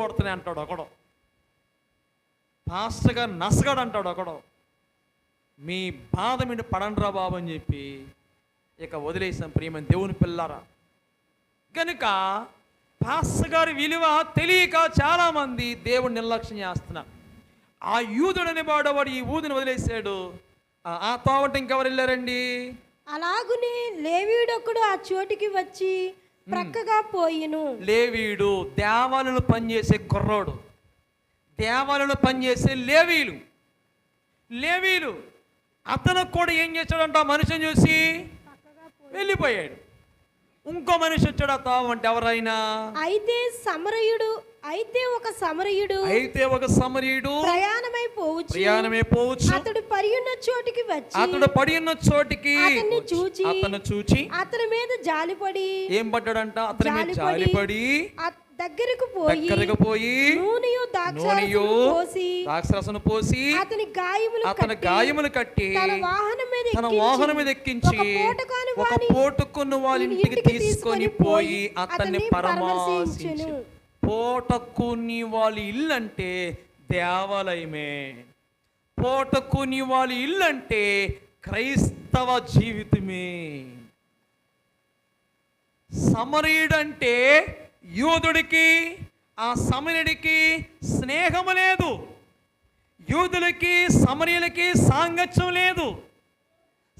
కొడుతున్నాయి అంటాడు ఒకడు. పాస్టర్గా నసగాడు అంటాడు ఒకడు. మీ బాధ మీద పడండ్రా బాబు అని చెప్పి ఇక వదిలేసాం ప్రియమైన దేవుని పిల్లారా. కనుక పాస్టర్ గారి విలువ తెలియక చాలామంది దేవుడు నిర్లక్ష్యం చేస్తున్నారు. ఆ యూదుడని వాడు వాడు ఈ ఊదిని వదిలేశాడు. ఆ- ఆ తోవట ఇంకెవరు వెళ్ళారండి? అలాగునే లేవీడొక్కడు ఆ చోటికి వచ్చి ప్రక్కగా పోయిను. లేవీడు దేవాలను పనిచేసే కుర్రోడు దేవాలను పనిచేసే లేవీలు లేవీలు అతను కూడా ఏం చేశాడంట? మనిషిని చూసి వెళ్ళిపోయాడు. ఇంకో మనిషి వచ్చాడు తావు అంటే ఎవరైనా? అయితే సమరయుడు అయితే ఒక సమరయుడు అయితే ఒక సమరీయుడు ప్రయాణమై పోవచ్చు. ప్రయాణమే పోవచ్చు. అతడు పరియున్న చోటికి వచ్చి అతడు పడి ఉన్న చోటికి అతన్ని చూచి అతను చూచి అతని మీద జాలిపడి ఏం పడ్డాడంట? అతని మీద జాలిపడి దగ్గరకు పోయి దగ్గరకు పోయి నూనెయు నూనెయు ద్రాక్షరసను పోసి అతని గాయములు అతని గాయములు కట్టి తన వాహనం మీద తన వాహనం మీద ఎక్కించి ఒక పోటుకున్న వాళ్ళ ఇంటికి తీసుకొని పోయి అతన్ని అతన్ని పోటకుని వాళ్ళ ఇల్లు అంటే దేవాలయమే. పోటకుని వాళ్ళ ఇల్లు అంటే క్రైస్తవ జీవితమే. సమరీయుడంటే యూదుడికి ఆ సమరుడికి స్నేహము లేదు. యూదులకి సమరీయులకి సాంగత్యం లేదు.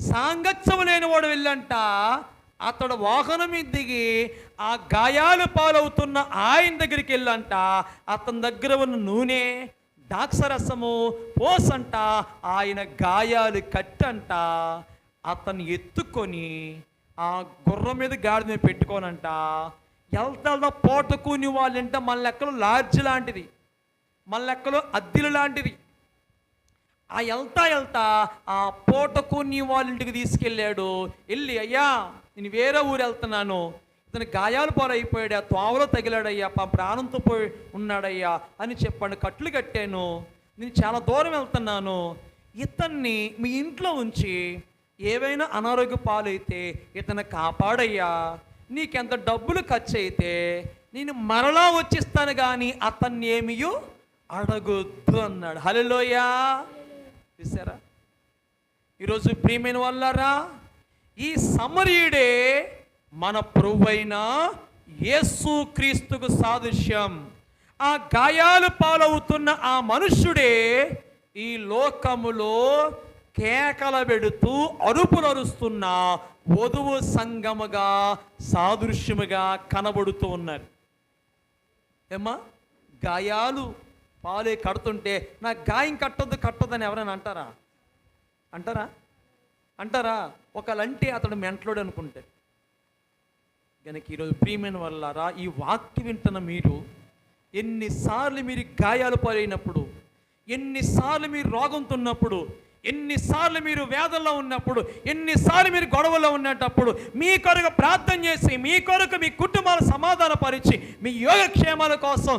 సాంగత్యం లేనివాడు వెళ్ళంట అతడు వాహనం దిగి ఆ గాయాలు పాలవుతున్న ఆయన దగ్గరికి వెళ్ళంట. అతని దగ్గర ఉన్న నూనె దాక్షరసము పోసంట. ఆయన గాయాలు కట్టంట. అతన్ని ఎత్తుకొని ఆ గుర్రం మీద గాడి మీద పెట్టుకోనంట. వెళ్తా పోటకుని వాళ్ళంట మన లెక్కలో లాడ్జ్ లాంటిది. మన లెక్కలో అద్దెలు లాంటిది. ఆ వెళ్తా వెళ్తా ఆ పోటకుని వాళ్ళ ఇంటికి తీసుకెళ్ళాడు. వెళ్ళి అయ్యా నేను వేరే ఊరు వెళ్తున్నాను. ఇతను గాయాలు పాలైపోయాడు ఆ తోవలో తగిలాడయ్యా పా ప్రాణంతో పోయి ఉన్నాడయ్యా అని చెప్పాడు. కట్లు కట్టాను నేను చాలా దూరం వెళ్తున్నాను. ఇతన్ని మీ ఇంట్లో ఉంచి ఏవైనా అనారోగ్య పాలైతే ఇతను కాపాడయ్యా. నీకెంత డబ్బులు ఖర్చు అయితే నేను మరలా వచ్చిస్తాను కానీ అతన్ని ఏమియో అడగొద్దు అన్నాడు. హలోయా చూసారా ఈరోజు ప్రియమైన వాళ్ళారా ఈ సమరీయుడే మన ప్రభువైన యేసు క్రీస్తుకు సాదృశ్యం. ఆ గాయాలు పాలవుతున్న ఆ మనుష్యుడే ఈ లోకములో కేకల పెడుతూ అరుపులు అరుస్తున్న వధువు సంగముగా సాదృశ్యముగా కనబడుతూ ఉన్నారు ఏమ్మా? గాయాలు పాలే కడుతుంటే నా గాయం కట్టద్దు కట్టదని ఎవరైనా అంటారా? అంటారా? అంటారా? ఒకళ్ళంటే అతడు మెంట్లోడు అనుకుంటే. కనుక ఈరోజు ప్రియమైన వల్లారా ఈ వాక్యం వింటున్న మీరు ఎన్నిసార్లు మీరు గాయాలు పాలైనప్పుడు ఎన్నిసార్లు మీరు రోగంతో ఉన్నప్పుడు ఎన్నిసార్లు మీరు వేదల్లో ఉన్నప్పుడు ఎన్నిసార్లు మీరు గొడవలో ఉన్నప్పుడు మీ కొరకు ప్రార్థన చేసి మీ కొరకు మీ కుటుంబాలు సమాధానపరిచి మీ యోగక్షేమాల కోసం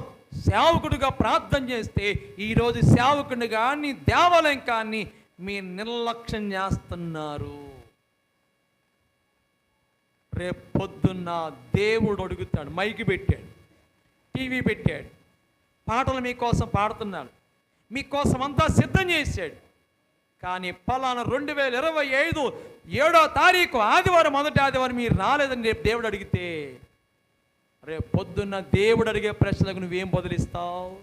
సేవకుడిగా ప్రార్థన చేస్తే ఈరోజు సేవకుడిని కానీ దేవాలయం కానీ మీ నిర్లక్ష్యం చేస్తున్నారు. రేపు పొద్దున్న దేవుడు అడుగుతాడు మైకి పెట్టాడు టీవీ పెట్టాడు పాటలు మీకోసం పాడుతున్నాడు మీకోసం అంతా సిద్ధం చేశాడు. కానీ పలానా రెండు వేల ఇరవై ఐదు ఏడో తారీఖు ఆదివారం మొదటి ఆదివారం మీరు రాలేదని రేపు దేవుడు అడిగితే రేపు పొద్దున్న దేవుడు అడిగే ప్రశ్నలకు నువ్వేం బదిలిస్తావు?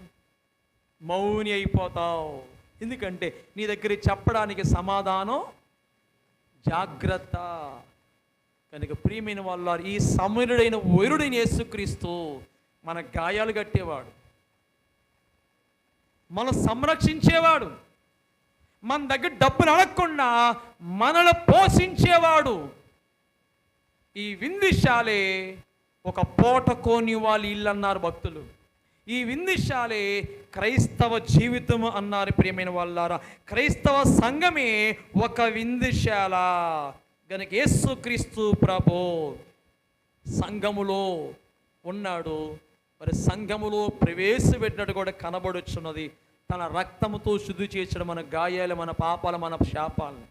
మౌని అయిపోతావు. ఎందుకంటే నీ దగ్గర చెప్పడానికి సమాధానం జాగ్రత్త. కనుక ప్రియమైన వాళ్ళ ఈ సమరుడైన వైరుడైన యేసుక్రీస్తు మన గాయాలు కట్టేవాడు. మనం సంరక్షించేవాడు. మన దగ్గర డబ్బులు అడగకుండా మనల్ని పోషించేవాడు. ఈ విందిశాలే ఒక పూట కోని వాళ్ళు ఇల్లు అన్నారు భక్తులు. ఈ విందిశాలే క్రైస్తవ జీవితం అన్నారు ప్రియమైన వాళ్ళారా క్రైస్తవ సంఘమే ఒక విందుశాల. గనక యేసుక్రీస్తు ప్రభు సంఘములో ఉన్నాడు మరి సంఘములో ప్రవేశపెట్టినట్టు కూడా కనబడుచున్నది. తన రక్తముతో శుద్ధి చేసడం మన గాయాలు మన పాపాలు మన శాపాలను.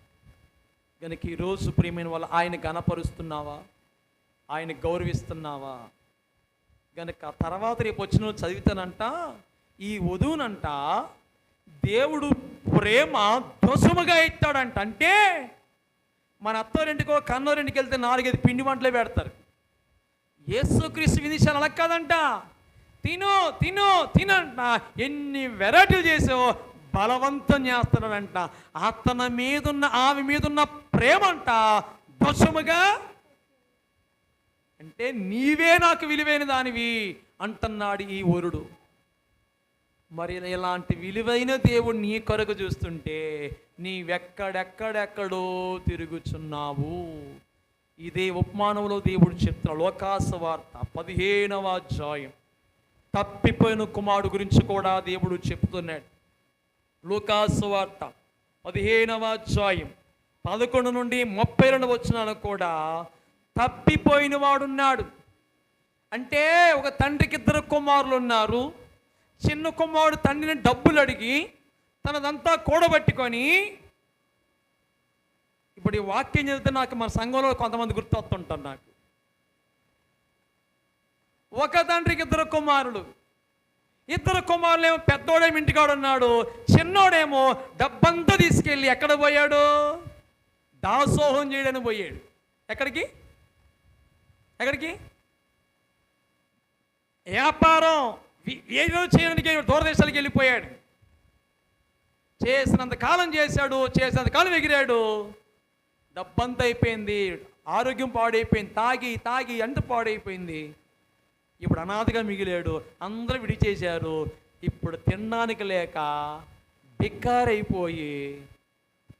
కనుక ఈరోజు ప్రియమైన వాళ్ళు ఆయన గనపరుస్తున్నావా ఆయన గౌరవిస్తున్నావా? గనక తర్వాత రేపు వచ్చిన చదివితానంట ఈ వధువునంట దేవుడు ప్రేమ దోసముగా ఎత్తాడంట అంటే మన అత్తోరింటికో కన్నోరింటికి వెళ్తే నాలుగైదు పిండి వంటలే పెడతారు. యేసుక్రీస్తు విధించాలి అలా కాదంట. తిను తిను తినంట ఎన్ని వెరైటీలు చేసావో బలవంతం చేస్తున్నాడంట. అతని మీదున్న ఆమె మీదున్న ప్రేమ అంట దోషముగా? అంటే నీవే నాకు విలువైన దానివి అంటున్నాడు ఈ వరుడు. మరి ఇలాంటి విలువైన దేవుడు నీ కొరకు చూస్తుంటే నీవెక్కడెక్కడెక్కడో తిరుగుచున్నావు. ఇదే ఉపమానంలో దేవుడు చెప్తున్న లోకాస వార్త పదిహేనవ అధ్యాయం. తప్పిపోయిన కుమారుడు గురించి కూడా దేవుడు చెప్తున్నాడు. లోకాస వార్త పదిహేనవ అధ్యాయం పదకొండు నుండి ముప్పై రెండు వచ్చినాను కూడా తప్పిపోయిన వాడున్నాడు. అంటే ఒక తండ్రికి ఇద్దరు కుమారులు ఉన్నారు. చిన్న కుమారుడు తండ్రిని డబ్బులు అడిగి తనదంతా కూడబెట్టుకొని ఇప్పుడు ఈ వాక్యం చదివితే నాకు మన సంఘంలో కొంతమంది గుర్తొస్తుంటారు నాకు. ఒక తండ్రికి ఇద్దరు కుమారులు. ఇద్దరు కుమారులేమో పెద్దోడేమో ఇంటికాడు ఉన్నాడు. చిన్నోడేమో డబ్బంతా తీసుకెళ్ళి ఎక్కడ పోయాడు? దాసోహం చేయడానికి పోయాడు. ఎక్కడికి? ఎక్కడికి? వ్యాపారం ఏదో చేయడానికి దూరదేశాలకు వెళ్ళిపోయాడు. చేసినంత కాలం చేశాడు చేసినంత కాలం ఎగిరాడు. డబ్బంతా అయిపోయింది ఆరోగ్యం పాడైపోయింది తాగి తాగి ఎంత పాడైపోయింది. ఇప్పుడు అనాథగా మిగిలాడు అందరూ విడిచేశారు. ఇప్పుడు తినడానికి లేక బిక్కారైపోయి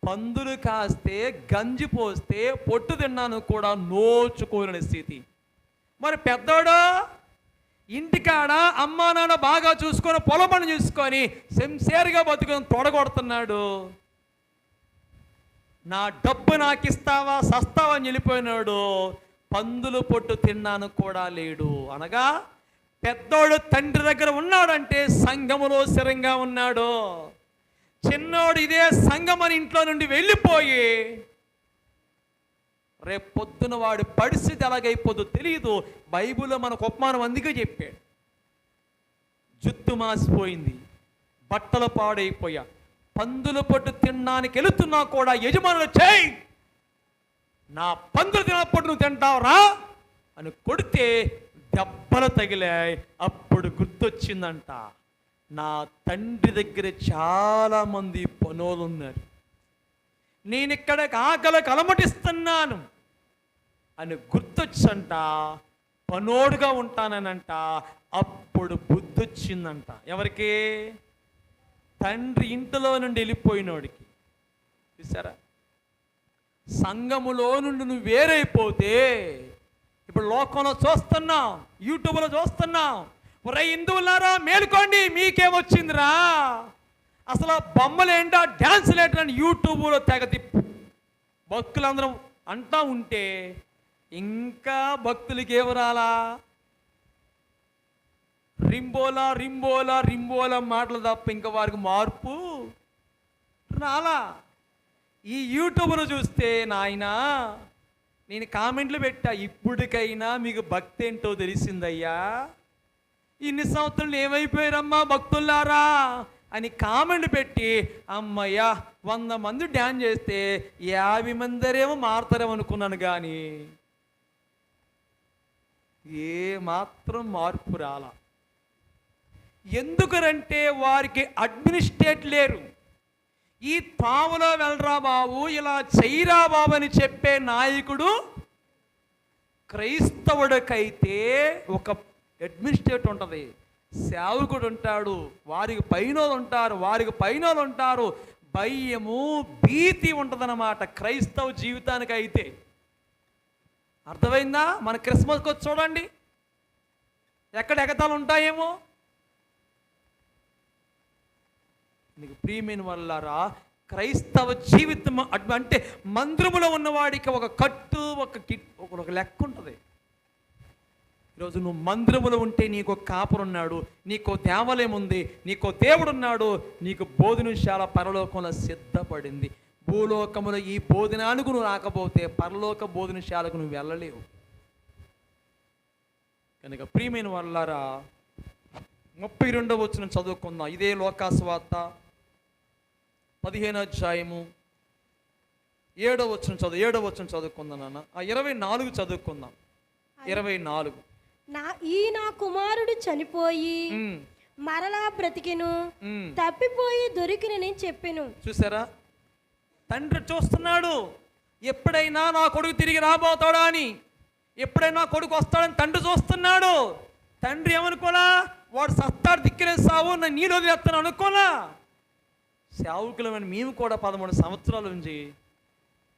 పందులు కాస్తే గంజి పోస్తే పొట్టు తిన్నాను కూడా నోచుకోలేని స్థితి. మరి పెద్దోడు? ఇంటికాడ అమ్మా నాన్న బాగా చూసుకొని పొలం పని చూసుకొని సెంసేరుగా బతుకుని తొడగొడుతున్నాడు. నా డబ్బు నాకు ఇస్తావా సస్తావా అని వెళ్ళిపోయినాడు. పందులు పొట్టు తిన్నాను కూడా లేడు. అనగా పెద్దోడు తండ్రి దగ్గర ఉన్నాడంటే సంఘములో స్థిరంగా ఉన్నాడు. చిన్నోడు ఇదే సంఘం అని ఇంట్లో నుండి వెళ్ళిపోయి రేపు పొద్దున వాడి పరిస్థితి ఎలాగైపోదో తెలియదు బైబిల్లో మనకు ఉపమానం అందుకే చెప్పాడు. జుత్తు మాసిపోయింది. బట్టలు పాడైపోయా. పందుల పొట్టు తినడానికి వెళుతున్నా కూడా యజమానులు చేయి. నా పందులు తినప్పుడు నువ్వు తింటావురా అని కొడితే దెబ్బలు తగిలాయి. అప్పుడు గుర్తొచ్చిందంట. నా తండ్రి దగ్గర చాలామంది పనులు ఉన్నారు. నేను ఇక్కడ ఆకలికి అలమటిస్తున్నాను. అని గుర్తొచ్చంట పనోడుగా ఉంటాననంట. అప్పుడు బుద్ధొచ్చిందంట. ఎవరికి? తండ్రి ఇంటిలో నుండి వెళ్ళిపోయినోడికి. చూసారా సంఘములో నుండి నువ్వు వేరైపోతే ఇప్పుడు లోకంలో చూస్తున్నాం యూట్యూబ్లో చూస్తున్నాం. ఒరే హిందువులారా మేలుకోండి మీకేమొచ్చిందిరా? అసలు ఆ బొమ్మలు ఏంటో డ్యాన్సులు ఏంటని యూట్యూబ్లో తెగ తిప్పు. భక్తులందరం అంటా ఉంటే ఇంకా భక్తులకి ఏమి రాలా? రింబోలా రింబోలా రింబోలా మాటలు తప్ప ఇంకా వారికి మార్పు రాలా? ఈ యూట్యూబ్ను చూస్తే నాయనా నేను కామెంట్లు పెట్టా ఇప్పటికైనా మీకు భక్తి ఏంటో తెలిసిందయ్యా. ఇన్ని సంవత్సరాలు ఏమైపోయారమ్మా భక్తులారా? అని కామెంట్ పెట్టి అమ్మయ్యా వంద మంది డ్యాన్స్ చేస్తే యాభై మందిరేమో మారుతారేమో అనుకున్నాను కానీ ఏమాత్రం మార్పు రాల. ఎందుకనంటే వారికి అడ్మినిస్ట్రేట్ లేరు. ఈ తావులో వెళ్ళరా బాబు ఇలా చెయ్యరా బాబు అని చెప్పే నాయకుడు క్రైస్తవుడికైతే ఒక అడ్మినిస్ట్రేట్ ఉంటుంది. సేవకుడు ఉంటాడు వారికి పైన ఉంటారు వారికి పైన ఉంటారు. భయము భీతి ఉంటుందన్నమాట క్రైస్తవ జీవితానికైతే. అయితే అర్థమైందా? మన క్రిస్మస్కి వచ్చి చూడండి. ఎక్కడ ఎగతాలు ఉంటాయేమో? నీకు ప్రియమైన వల్లారా క్రైస్తవ జీవితం అటు అంటే మందిరములో ఉన్నవాడికి ఒక కట్టు ఒక కిట్ ఒక లెక్క ఉంటుంది. ఈరోజు నువ్వు మందిరములో ఉంటే నీకు కాపురున్నాడు కాపురు ఉన్నాడు నీకు దేవాలయం ఉంది నీకు దేవుడు ఉన్నాడు నీకు బోధనశాల పరలోకంలో సిద్ధపడింది. భూలోకములో ఈ బోధనానికి నువ్వు రాకపోతే పరలోక బోధనశాలకు నువ్వు వెళ్ళలేవు. కనుక ప్రియమైన వాళ్ళారా ముప్పై రెండవ వచ్చిన చదువుకుందాం. ఇదే లోకాస్వార్త పదిహేను అధ్యాయము ఏడవ వచ్చిన చదువు ఏడవ వచ్చిన చదువుకుందాం నాన్న. ఆ ఇరవై నాలుగు చదువుకుందాం. ఇరవై నాలుగు. నా ఈ నా కుమారుడు చనిపోయి మరలా బ్రతికెను. తప్పిపోయి దొరికినని చెప్పెను. చూసారా? తండ్రి చూస్తున్నాడు ఎప్పుడైనా నా కొడుకు తిరిగి రాబోతాడా అని. ఎప్పుడైనా కొడుకు వస్తాడని తండ్రి చూస్తున్నాడు. తండ్రి ఏమనుకోలా? వాడు సత్తాడు దిక్కిన సావు నన్ను నీలో వేస్తాను అనుకోలా? సేవకులమైన మేము కూడా పదమూడు సంవత్సరాల నుంచి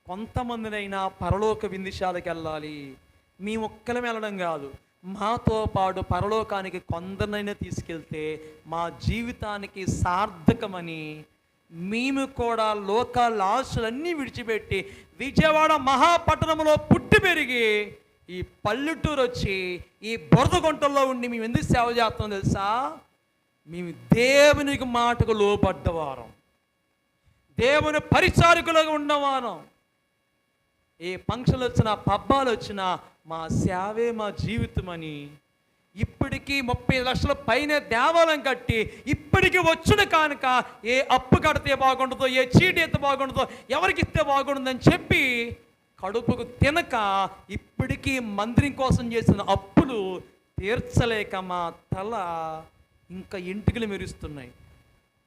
కొంతమందినైనా పరలోక విందిశాలకు వెళ్ళాలి. మీ ఒక్కలం వెళ్ళడం కాదు. మాతో పాటు పరలోకానికి కొందరినైనా తీసుకెళ్తే మా జీవితానికి సార్థకమని మేము కూడా లోకాల ఆశలన్నీ విడిచిపెట్టి విజయవాడ మహాపట్టణంలో పుట్టి పెరిగి ఈ పల్లెటూరు వచ్చి ఈ బురద గుంటల్లో ఉండి మేము ఎందుకు సేవ చేస్తాం తెలుసా? మేము దేవునికి మాటకు లోపడ్డవారం దేవుని పరిచారకులుగా ఉన్నవారం. ఏ ఫంక్షన్లు వచ్చినా పబ్బాలు వచ్చినా మా సేవే మా జీవితం అని ఇప్పటికీ ముప్పై లక్షల పైన దేవాలయం కట్టి ఇప్పటికీ వచ్చిన కానుక ఏ అప్పు కడితే బాగుండదో ఏ చీటి ఎత్తే బాగుండదో ఎవరికి ఇస్తే బాగుండదని చెప్పి కడుపుకు తినక ఇప్పటికీ మందిరం కోసం చేసిన అప్పులు తీర్చలేక మా తల ఇంకా ఇంటికలు మెరుస్తున్నాయి.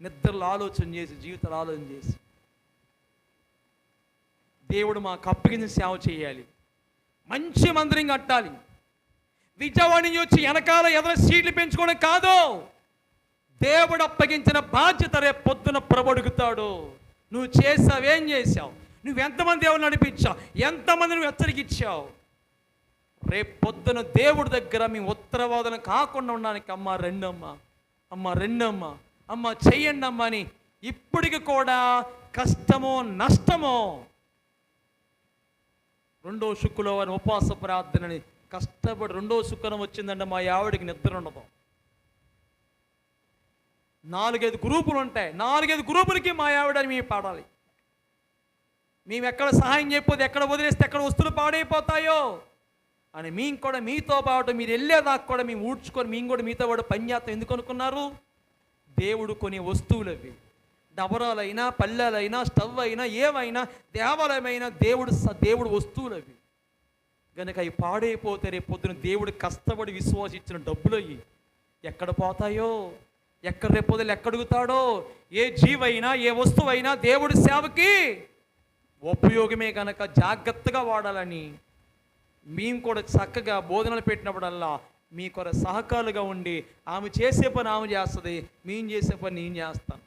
నిద్రలు ఆలోచన చేసి జీవితాలు ఆలోచన చేసి. దేవుడు మాకు అప్పగించి సేవ చేయాలి. మంచి మందిరం కట్టాలి. విజయవాడ నుంచి వచ్చి వెనకాల ఎదర సీట్లు పెంచుకోవడం కాదు. దేవుడు అప్పగించిన బాధ్యత రేపు పొద్దున ప్రభడుగుతాడు నువ్వు చేసావేం చేశావు నువ్వు ఎంతమంది దేవుని నడిపించావు? ఎంతమంది నువ్వు హెచ్చరికిచ్చావు? రేపు పొద్దున దేవుడి దగ్గర మీ ఉత్తరవాదన కాకుండా ఉండడానికి అమ్మ రెండమ్మ అమ్మ రెండమ్మ అమ్మ చెయ్యండి అమ్మ అని ఇప్పటికి కూడా కష్టమో నష్టమో రెండో శుక్రవారం ఉపవాస ప్రార్థనని కష్టపడి రెండో శుక్రం వచ్చిందంటే మా ఆవిడకి నిద్ర ఉండదు. నాలుగైదు గ్రూపులు ఉంటాయి. నాలుగైదు గ్రూపులకి మా ఆవిడని మేము పాడాలి. మేము ఎక్కడ సహాయం చేయకపోతే ఎక్కడ వదిలేస్తే ఎక్కడ వస్తువులు పాడైపోతాయో అని మేము కూడా మీతో పాటు మీరు వెళ్ళేదాకా కూడా మేము ఊడ్చుకొని మేము కూడా మీతో పాటు పనిచేస్తాం ఎందుకు అనుకున్నారు? దేవుడు కొన్ని వస్తువులు అవి. డబరాలైనా పల్లెలైనా స్టవ్ అయినా ఏమైనా దేవాలయమైనా దేవుడు స- దేవుడు వస్తువులు అవి. కనుక అవి పాడైపోతే రేపు పొద్దున దేవుడు కష్టపడి విశ్వాసించిన డబ్బులు అవి ఎక్కడ పోతాయో? ఎక్కడ రేపు పొద్దులు ఎక్కడుగుతాడో ఏ జీవైనా ఏ వస్తువైనా దేవుడి సేవకి ఉపయోగమే కనుక జాగ్రత్తగా వాడాలని మేము కూడా చక్కగా బోధనలు పెట్టినప్పుడల్లా మీ కొర సహకారులుగా ఉండి ఆమె చేసే పని ఆమె చేస్తుంది మేము చేసే పని నేను చేస్తాను.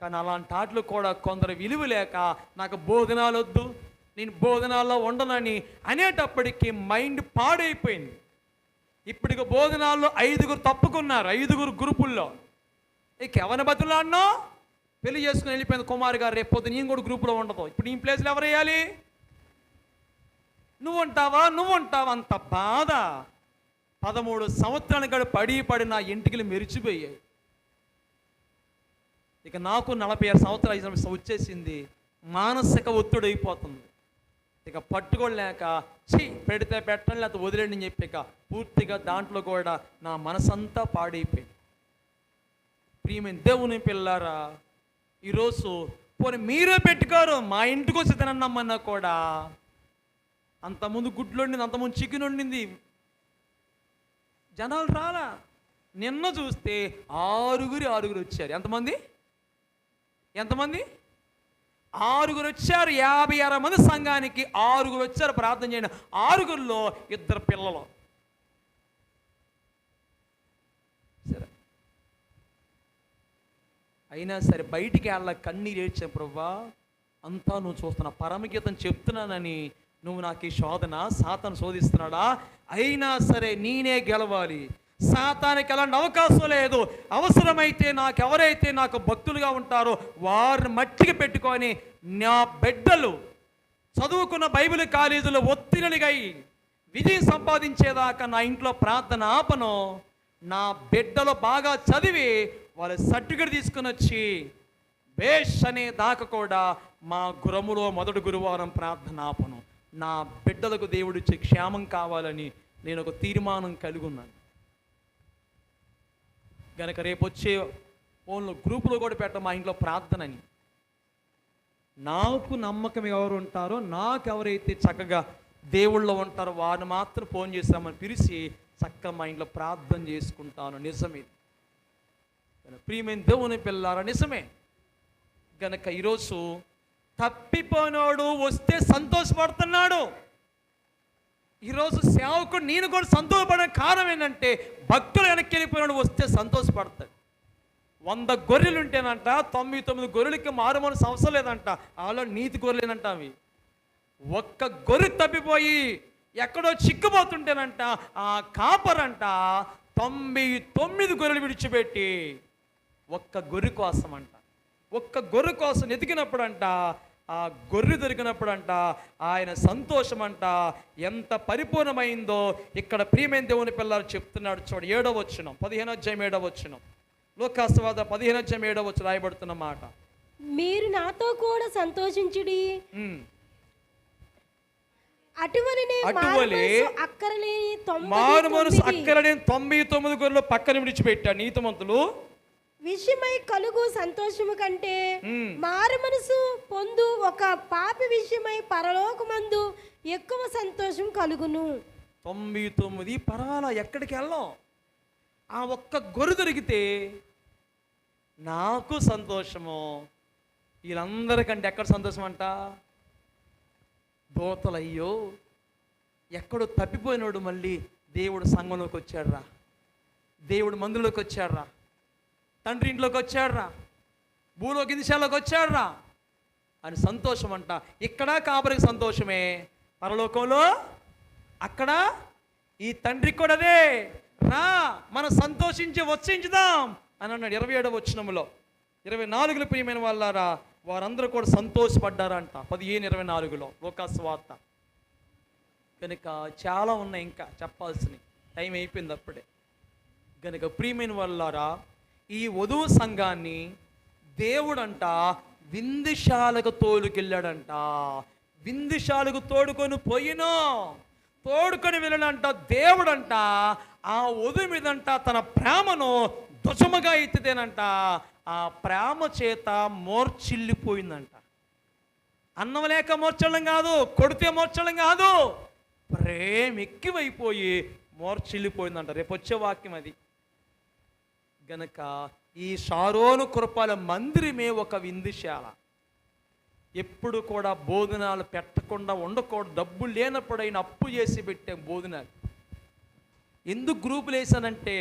కానీ అలాంటి ఆటలు కూడా కొందరు విలువ లేక నాకు బోధనాలు వద్దు నేను బోధనాల్లో ఉండనని అనేటప్పటికీ మైండ్ పాడైపోయింది. ఇప్పటికి బోధనాల్లో ఐదుగురు తప్పుకున్నారు ఐదుగురు గ్రూపుల్లో. ఇక ఎవరిని బతులాడినో పెళ్ళి చేసుకుని వెళ్ళిపోయింది కుమార్ గారు రేపు పొద్దున నేను కూడా గ్రూపులో ఉండదు. ఇప్పుడు ఈ ప్లేస్లో ఎవరు వేయాలి? నువ్వు ఉంటావా నువ్వు ఉంటావా అంత బాధ. పదమూడు సంవత్సరాల గడు పడి పడి నా ఇంటికి మెరిచిపోయాయి. ఇక నాకు నలభై ఆరు సంవత్సరాలు సంవత్సరాలు వచ్చేసింది. మానసిక ఒత్తిడి అయిపోతుంది. ఇక పట్టుకోలేక ఛీ పెడితే పెట్టండి లేకపోతే వదిలేండి అని చెప్పి ఇక పూర్తిగా దాంట్లో కూడా నా మనసంతా పాడైపోయింది. ప్రియమైన దేవుని పిల్లారా ఈరోజు పోనీ మీరే పెట్టుకోరు మా ఇంటికి వచ్చి తినమ్మన్నా కూడా. అంతకుముందు గుడ్లు వండింది అంతకుముందు చికెన్ వండింది. జనాలు రాలా. నిన్న చూస్తే ఆరుగురు ఆరుగురు వచ్చారు. ఎంతమంది? ఎంతమంది? ఆరుగురు వచ్చారు. యాభై అరవై మంది సంఘానికి ఆరుగురు వచ్చారు ప్రార్థన చేయండి. ఆరుగురిలో ఇద్దరు పిల్లలు. సరే. అయినా సరే బయటికి వెళ్ళ కన్నీరు ఏడ్చా ప్రవ్వా అంతా నువ్వు చూస్తున్నా పరమగీతం చెప్తున్నానని నువ్వు నాకు ఈ శోధన సాతను శోధిస్తున్నాడా? అయినా సరే నేనే గెలవాలి. సాతానికి ఎలాంటి అవకాశం లేదు. అవసరమైతే నాకు ఎవరైతే నాకు భక్తులుగా ఉంటారో వారిని మట్టికి పెట్టుకొని నా బిడ్డలు చదువుకున్న బైబిల్ కాలేజీలో ఒత్తిడిగా విజయం సంపాదించేదాకా నా ఇంట్లో ప్రార్థన ఆపను. నా బిడ్డలు బాగా చదివి వాళ్ళ సర్టిఫికెట్ తీసుకుని వచ్చి బేష్ అనే దాకా కూడా మా గురములో మొదటి గురువారం ప్రార్థన ఆపను. నా బిడ్డలకు దేవుడిచ్చే క్షేమం కావాలని నేను ఒక తీర్మానం కలిగి ఉన్నాను. గనక రేపు వచ్చే ఫోన్లో గ్రూపులో కూడా పెట్ట మా ఇంట్లో ప్రార్థన అని నాకు నమ్మకం ఎవరు ఉంటారో నాకు ఎవరైతే చక్కగా దేవుళ్ళో ఉంటారో వారిని మాత్రం ఫోన్ చేస్తామని పిలిచి చక్కగా మా ఇంట్లో ప్రార్థన చేసుకుంటాను. నిజమే. ప్రియమైన దేవుని పిల్లారా నిజమే. గనక ఈరోజు తప్పిపోయినాడు వస్తే సంతోషపడుతున్నాడు. ఈరోజు సేవకుడు నేను కూడా సంతోషపడడానికి కారణం ఏంటంటే భక్తులు వెనక్కి వెళ్ళిపోయినాడు వస్తే సంతోషపడతాడు వంద గొర్రెలు ఉంటేనంట తొమ్మిది తొమ్మిది గొర్రెలకి మారుమూల అవసరం లేదంట. ఆలో నీతి గొర్రెలేనంట అవి. ఒక్క గొర్రె తప్పిపోయి ఎక్కడో చిక్కుపోతుంటేనంట ఆ కాపరంట తొంభై తొమ్మిది గొర్రెలు విడిచిపెట్టి ఒక్క గొర్రె కోసం అంట ఒక్క గొర్రె కోసం ఎదిగినప్పుడంట ఆ గొర్రె దొరికినప్పుడంట ఆయన సంతోషం అంట ఎంత పరిపూర్ణమైందో ఇక్కడ ప్రియమైన దేవుని పిల్లలు చెప్తున్నాడు చూడు ఏడవ వచ్చిన పదిహేను అధ్యాయం ఏడవ వచ్చిన లోకాస్తవాద పదిహేను అధ్యాయం ఏడవ వచ్చి రాయబడుతున్న మాట. మీరు నాతో కూడా సంతోషించుడి. అక్కరలేని తొంభై తొమ్మిది గొర్రెలు పక్కన విడిచిపెట్టాడు నీతిమంతులు. విషయమై కలుగు సంతోషము కంటే. మారు మనసు పొందు ఒక పాపి విషయమై పరలోకమందు ఎక్కువ సంతోషం కలుగును. తొంభై తొమ్మిది పర్వాలా ఎక్కడికి వెళ్ళాం? ఆ ఒక్క గొర్రె దొరికితే నాకు సంతోషము. వీళ్ళందరికంటే ఎక్కడ సంతోషం అంట దోతలు అయ్యో ఎక్కడో తప్పిపోయినోడు మళ్ళీ దేవుడు సంఘంలోకి వచ్చాడురా. దేవుడు మందులోకి వచ్చాడురా. తండ్రి ఇంట్లోకి వచ్చాడురా? భూలోకి దిశలోకి వచ్చాడురా? అని సంతోషం అంట. ఇక్కడ కాపరికి సంతోషమే. పరలోకంలో అక్కడ? ఈ తండ్రి కూడా అదే. రా మనం సంతోషించి వచ్చించుదాం అని అన్నాడు ఇరవై ఏడవ వచ్చినములో ఇరవై నాలుగులో ప్రియమైన వాళ్ళారా వారందరూ కూడా సంతోషపడ్డారంట. పదిహేను ఇరవై నాలుగులో. లోకాస్వార్త. కనుక చాలా ఉన్నాయి ఇంకా చెప్పాల్సినవి. టైం అయిపోయింది అప్పుడే. కనుక ప్రియమైన వాళ్ళారా ఈ వధువు సంఘాన్ని దేవుడంట విందుశాలకు తోలుకెళ్ళాడంట. విందుశాలకు తోడుకొని పోయినో తోడుకొని వెళ్ళడంట దేవుడంట. ఆ వధువు మీదంట తన ప్రేమను ధ్వజముగా ఎత్తితేనంట. ఆ ప్రేమ చేత మోర్చిల్లిపోయిందంట. అన్నం లేక మోర్చడం కాదు కొడితే మోర్చడం కాదు ప్రేమ ఎక్కువైపోయి మోర్చిల్లిపోయిందంట. రేపు వచ్చే వాక్యం అది. గనక ఈ షారోను కృపల మందిరమే ఒక విందుశాల. ఎప్పుడు కూడా భోజనాలు పెట్టకుండా ఉండకూడదు. డబ్బు లేనప్పుడైనా అప్పు చేసి పెట్టాం భోజనాలు. ఎందుకు గ్రూపులు వేసానంటే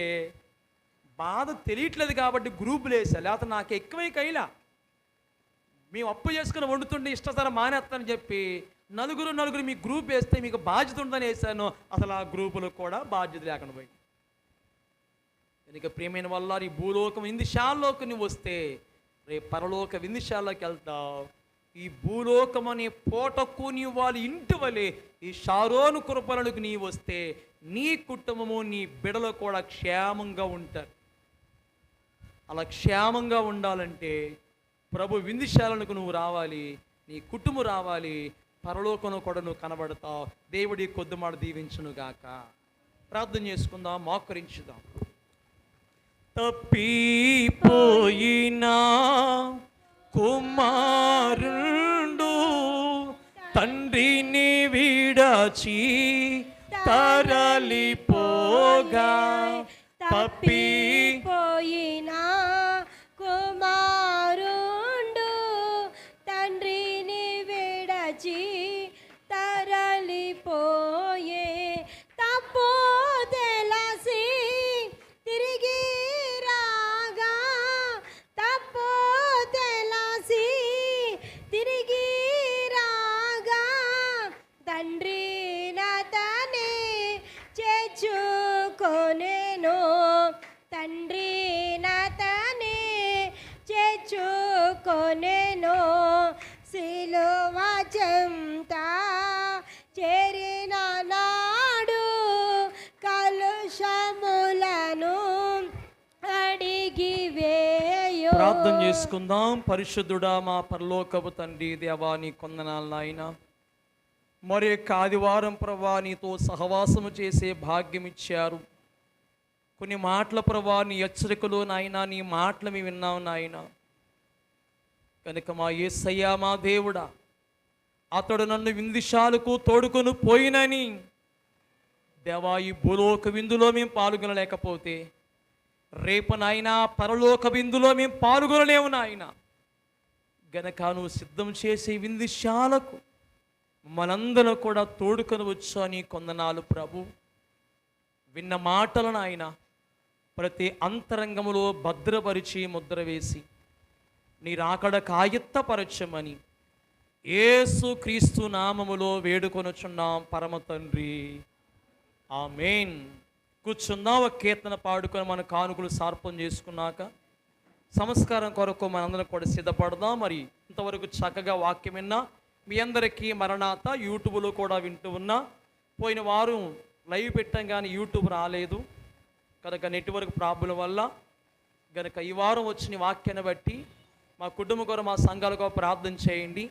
బాధ తెలియట్లేదు కాబట్టి గ్రూపులు వేసా లేకపోతే నాకు ఎక్కువై కైలా. మేము అప్పు చేసుకుని వండుతుంటే ఇష్టతర మానేస్తానని చెప్పి నలుగురు నలుగురు మీ గ్రూప్ వేస్తే మీకు బాధ్యత ఉందని వేసాను అసలు ఆ గ్రూపులో కూడా బాధ్యత లేకుండా పోయింది. కనుక ప్రియమైన వల్ల ఈ భూలోకం విందుశాల్లోకి నువ్వు వస్తే రేపు పరలోక విందుశాల్లోకి వెళ్తావు. ఈ భూలోకం అనే పోటకు నీ వాళ్ళ ఇంటి వలె ఈ షారోను కృపలకు నీ వస్తే నీ కుటుంబము నీ బిడలు కూడా క్షేమంగా ఉంటారు. అలా క్షేమంగా ఉండాలంటే ప్రభు విందుశాలకు నువ్వు రావాలి నీ కుటుంబం రావాలి పరలోకంలో కూడా నువ్వు కనబడతావు. దేవుడి కొద్దిమాట దీవించునుగాక. దీవించును గాక ప్రార్థన చేసుకుందాం మోకరించుదాం తప్పిపోయినా కుమారుండు తండ్రిని విడచి తరలిపోగా తప్పి ప్రార్థన చేసుకుందాం. పరిశుద్ధుడా మా పరలోకపు తండ్రి దేవా నీ కొందనాలు నాయన. మరి యొక్క ఆదివారం ప్రభా నీతో సహవాసము చేసే భాగ్యం ఇచ్చారు. కొన్ని మాటల ప్రభా నీ హెచ్చరికలు నాయన నీ మాటలు మేము విన్నాం నాయన. కనుక మా ఏసయ్యా మా దేవుడా అతడు నన్ను విందిశాలకు తోడుకొని పోయినని దేవా ఈ భూలోక విందులో మేము పాల్గొనలేకపోతే రేపు నాయన పరలోక విందులో మేము పాల్గొనలేము నాయన. గనక నువ్వు సిద్ధం చేసే విందుశాలకు మనందరం కూడా తోడుకొని వచ్చా నీ కొందనాలు ప్రభు. విన్న మాటలను ఆయన ప్రతి అంతరంగములో భద్రపరిచి ముద్ర వేసి నీ రాకడ కాయత్తపరచమని ఏసు క్రీస్తు నామములో వేడుకొనుచున్నాం పరమ తండ్రి. ఆమెన్. కూర్చున్నా ఒక కీర్తన పాడుకొని మన కానుకలు సార్పం చేసుకున్నాక సంస్కారం కొరకు మనందరం కూడా సిద్ధపడదాం. మరి ఇంతవరకు చక్కగా వాక్యం విన్నా మీ అందరికీ మరణాత యూట్యూబ్లో కూడా వింటూ ఉన్నా. పోయిన వారం లైవ్ పెట్టాం కానీ యూట్యూబ్ రాలేదు. కనుక నెట్వర్క్ ప్రాబ్లం వల్ల గనుక ఈ వారం వచ్చిన వాక్యాన్ని బట్టి మా కుటుంబం కొరకు మా సంఘాల కొరకు ప్రార్థన చేయండి.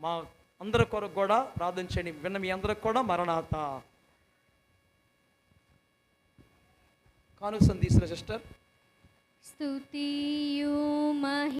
మా అందరి కొరకు కూడా ప్రార్థన చేయండి. విన్న మీ అందరికి కూడా మరణాత. కానుక సందీసిన సిస్టర్. స్తుతియు మహి